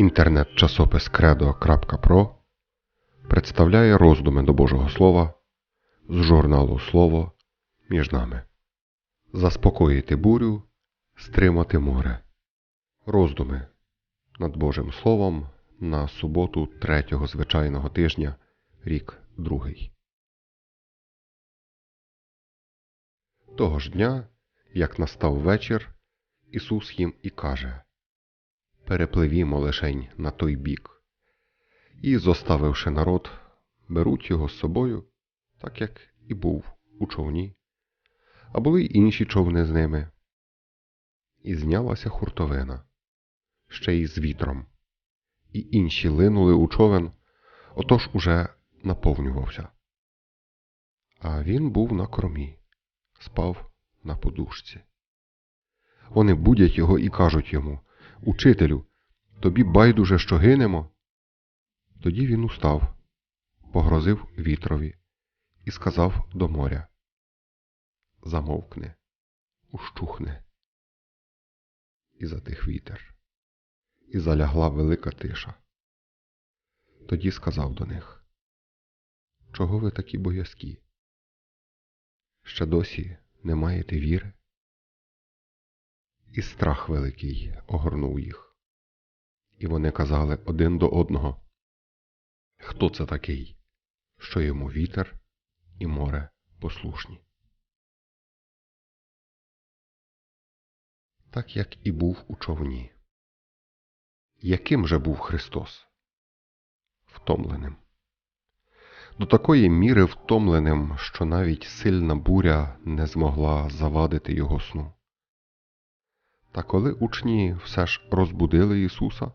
Інтернет-часопис Кредо.про представляє роздуми до Божого Слова з журналу Слово між нами. Заспокоїти бурю, стримати море. Роздуми над Божим Словом на суботу третього звичайного тижня, рік другий. Того ж дня, як настав вечір, Ісус їм і каже Перепливімо лишень на той бік. І, зоставивши народ, беруть його з собою, так як і був у човні, а були й інші човни з ними. І знялася хуртовина, ще й з вітром, і інші линули у човен, отож уже наповнювався. А він був на кромі, спав на подушці. Вони будять його і кажуть йому Учителю, тобі байдуже, що гинемо. Тоді він устав, погрозив вітрові і сказав до моря Замовкни, ущухни. І затих вітер, і залягла велика тиша. Тоді сказав до них Чого ви такі боязкі? Ще досі не маєте віри? І страх великий огорнув їх. І вони казали один до одного Хто це такий, що йому вітер і море послушні? Так як і був у човні. Яким же був Христос? Втомленим. До такої міри втомленим, що навіть сильна буря не змогла завадити його сну. Та коли учні все ж розбудили Ісуса,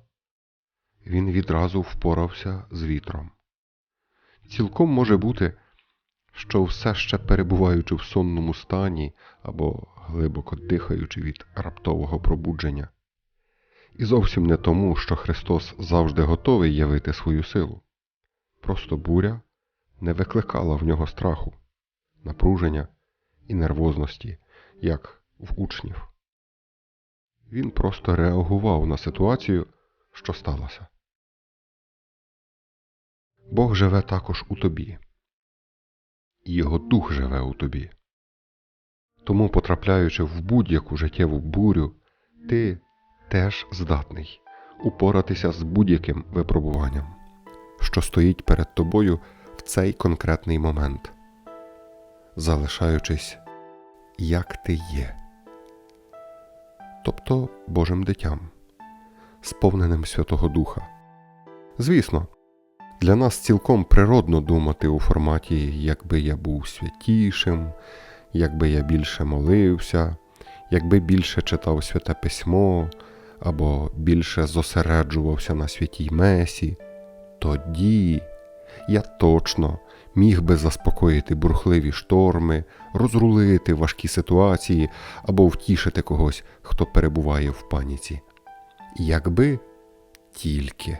Він відразу впорався з вітром. Цілком може бути, що все ще перебуваючи в сонному стані або глибоко дихаючи від раптового пробудження, і зовсім не тому, що Христос завжди готовий явити свою силу. Просто буря не викликала в нього страху, напруження і нервозності, як в учнів. Він просто реагував на ситуацію, що сталося. Бог живе також у тобі, і Його дух живе у тобі. Тому, потрапляючи в будь-яку життєву бурю, ти теж здатний упоратися з будь-яким випробуванням, що стоїть перед тобою в цей конкретний момент, залишаючись, як ти є тобто Божим дитям, сповненим Святого Духа. Звісно, для нас цілком природно думати у форматі, якби я був святішим, якби я більше молився, якби більше читав святе письмо або більше зосереджувався на святій Месі, тоді я точно міг би заспокоїти бурхливі шторми, розрулити важкі ситуації або втішити когось, хто перебуває в паніці. Якби тільки.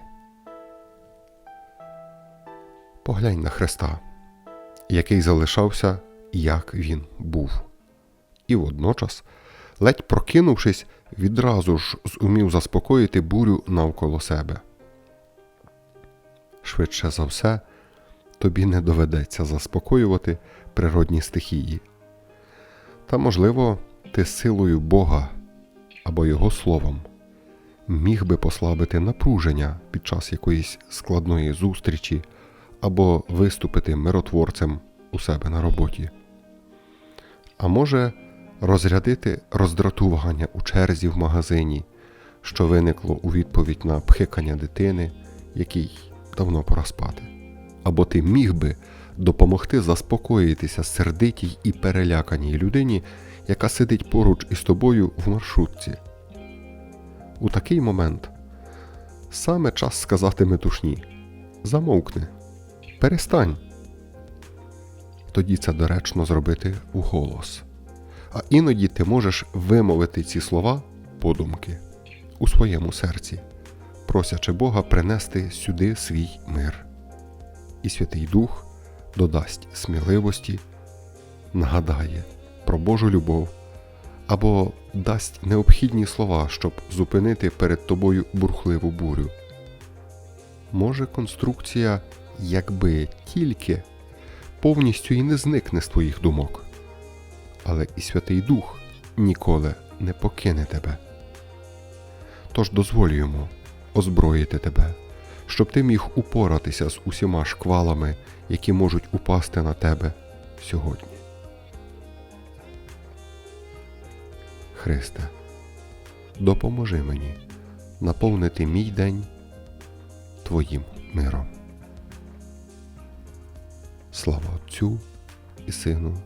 Поглянь на Христа, який залишався, як він був, і водночас, ледь прокинувшись, відразу ж зумів заспокоїти бурю навколо себе. Швидше за все, тобі не доведеться заспокоювати природні стихії. Та, можливо, ти силою Бога або Його словом міг би послабити напруження під час якоїсь складної зустрічі або виступити миротворцем у себе на роботі. А може розрядити роздратування у черзі в магазині, що виникло у відповідь на пхикання дитини, який давно пора спати або ти міг би допомогти заспокоїтися сердитій і переляканій людині, яка сидить поруч із тобою в маршрутці. У такий момент саме час сказати метушні замовкни, перестань. Тоді це доречно зробити у голос. А іноді ти можеш вимовити ці слова подумки у своєму серці, просячи Бога принести сюди свій мир і Святий Дух додасть сміливості, нагадає про Божу любов або дасть необхідні слова, щоб зупинити перед тобою бурхливу бурю, Може, конструкція, якби тільки, повністю і не зникне з твоїх думок. Але і Святий Дух ніколи не покине тебе. Тож дозволь йому озброїти тебе, щоб ти міг упоратися з усіма шквалами, які можуть упасти на тебе сьогодні. Христе, допоможи мені наповнити мій день Твоїм миром. Слава Отцю і Сину,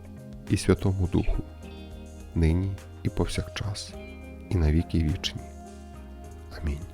і Святому Духу, нині і повсякчас, і навіки вічні. Амінь.